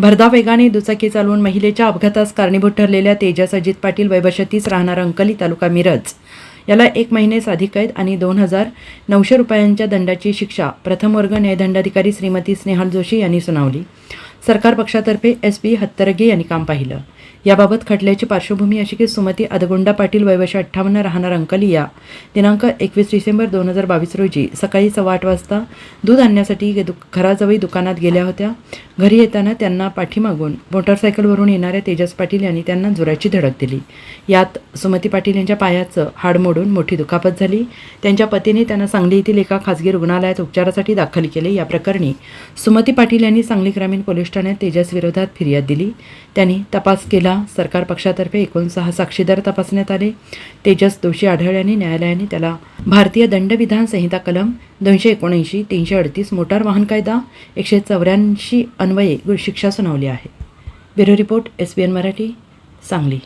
भरधाव वेगाने दुचाकी चालवून महिलेच्या अपघातास कारणीभूत ठरलेल्या तेजस अजित पाटील वैभशतीस राहणार अंकली तालुका मिरज. याला एक महिने साधी कैद आणि दोन हजार नऊशे रुपयांच्या दंडाची शिक्षा. प्रथम वर्ग न्यायदंडाधिकारी श्रीमती स्नेहल जोशी यांनी सुनावली. सरकार पक्षातर्फे एस पी हत्तरगे यांनी काम पाहिलं. याबाबत खटल्याची पार्श्वभूमी अशी की सुमती अदगोंडा पाटील वैवर्ष अठ्ठावन्न राहणार अंकलिया. दिनांक एकवीस डिसेंबर दोन हजार बावीस रोजी सकाळी सव्वा आठ वाजता दूध आणण्यासाठी दु घराजवळ दुकानात गेल्या होत्या. घरी येताना त्यांना पाठीमागून मोटरसायकलवरून येणाऱ्या तेजस पाटील यांनी त्यांना जोराची धडक दिली. यात सुमती पाटील यांच्या पायाचं हाड मोडून मोठी दुखापत झाली. त्यांच्या पतीने त्यांना सांगली येथील एका खासगी रुग्णालयात उपचारासाठी दाखल केले. या प्रकरणी सुमती पाटील यांनी सांगली ग्रामीण पोलीस प्रतिष्ठाने तेजसविरोधात फिर्याद दिली. त्यांनी तपास केला. सरकार पक्षातर्फे एकूण सहा साक्षीदार तपासण्यात आले. तेजस दोषी आढळल्याने न्यायालयाने त्याला भारतीय दंडविधान संहिता कलम दोनशे एकोणऐंशी तीनशे अडतीस मोटार वाहन कायदा एकशे चौऱ्याऐंशी अन्वये शिक्षा सुनावली आहे. Bureau report S B N Marathi Sangli.